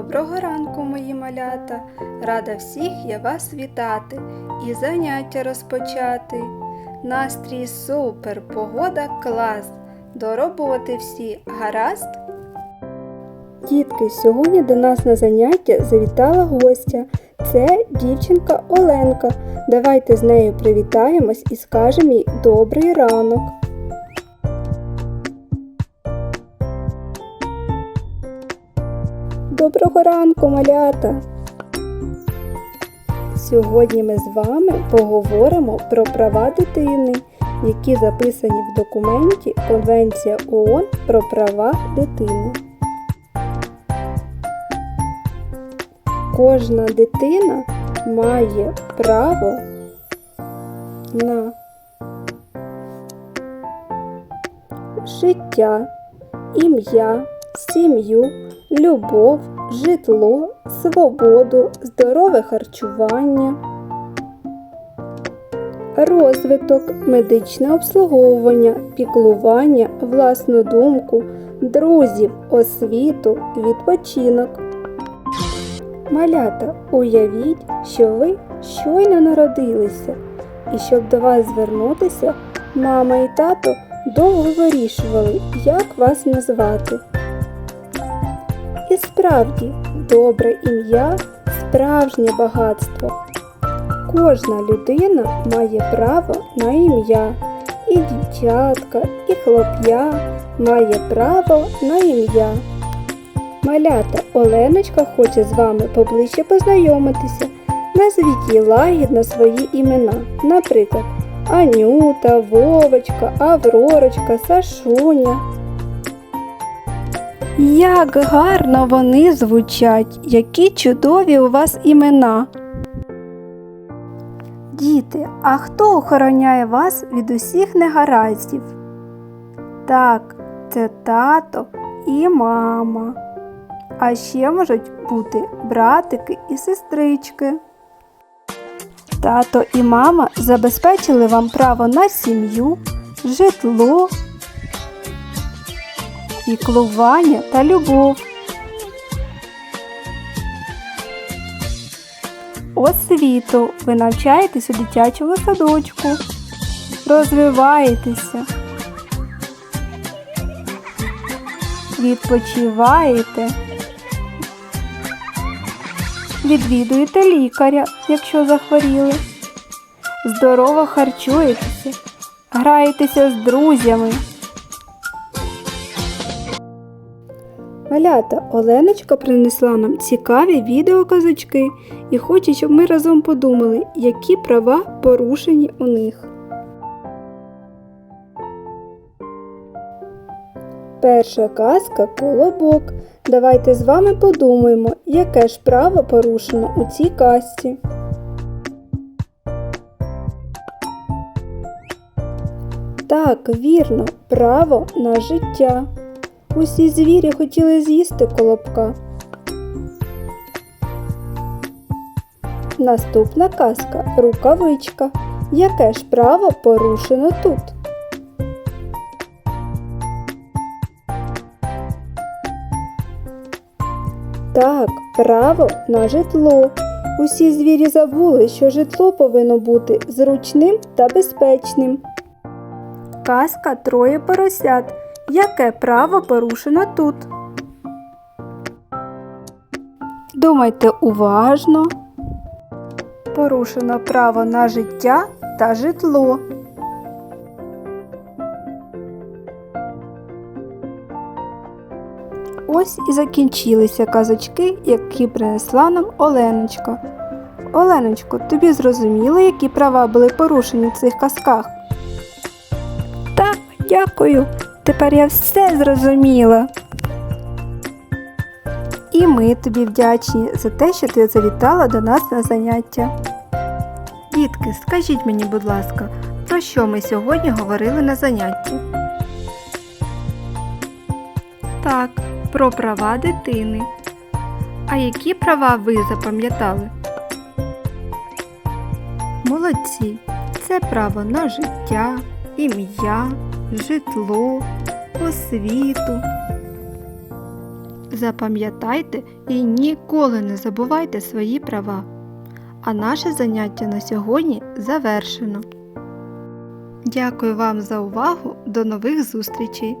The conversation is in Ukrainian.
Доброго ранку, мої малята! Рада всіх я вас вітати і заняття розпочати. Настрій супер, погода клас. До роботи всі гаразд. Дітки, сьогодні до нас на заняття завітала гостя. Це дівчинка Оленка. Давайте з нею привітаємось і скажемо їй добрий ранок. Доброго ранку, малята! Сьогодні ми з вами поговоримо про права дитини, які записані в документі Конвенція ООН про права дитини. Кожна дитина має право на життя, ім'я, сім'ю, любов, житло, свободу, здорове харчування, розвиток, медичне обслуговування, піклування, власну думку, друзів, освіту, відпочинок. Малята, уявіть, що ви щойно народилися, і щоб до вас звернутися, мама і тато довго вирішували, як вас назвати. І справді, добре ім'я справжнє багатство. Кожна людина має право на ім'я, і дівчатка, і хлоп'я має право на ім'я. Малята Оленочка хоче з вами поближче познайомитися. Назвіть їй лагідно свої імена. Наприклад, Анюта, Вовочка, Авророчка, Сашуня. Як гарно вони звучать, які чудові у вас імена. Діти, а хто охороняє вас від усіх негараздів? Так, це тато і мама. А ще можуть бути братики і сестрички. Тато і мама забезпечили вам право на сім'ю, житло, піклування та любов. Освіту ви навчаєтесь у дитячому садочку, розвиваєтеся, відпочиваєте, відвідуєте лікаря, якщо захворіли, здорово харчуєтеся, граєтеся з друзями. Малята, Оленочка принесла нам цікаві відеоказочки і хоче, щоб ми разом подумали, які права порушені у них. Перша казка Колобок. Давайте з вами подумаємо, яке ж право порушено у цій казці. Так, вірно, право на життя. Усі звірі хотіли з'їсти колобка. Наступна казка рукавичка. Яке ж право порушено тут? Так, право на житло. Усі звірі забули, що житло повинно бути зручним та безпечним. Казка троє поросят. Яке право порушено тут? Думайте уважно. Порушено право на життя та житло. Ось і закінчилися казочки, які принесла нам Оленочка. Оленочко, тобі зрозуміло, які права були порушені в цих казках? Так, дякую. Тепер я все зрозуміла. І ми тобі вдячні за те, що ти завітала до нас на заняття. Дітки, скажіть мені, будь ласка, про що ми сьогодні говорили на занятті? Так, про права дитини. А які права ви запам'ятали? Молодці! Це право на життя, ім'я, житло, освіту. Запам'ятайте і ніколи не забувайте свої права. А наше заняття на сьогодні завершено. Дякую вам за увагу. До нових зустрічей!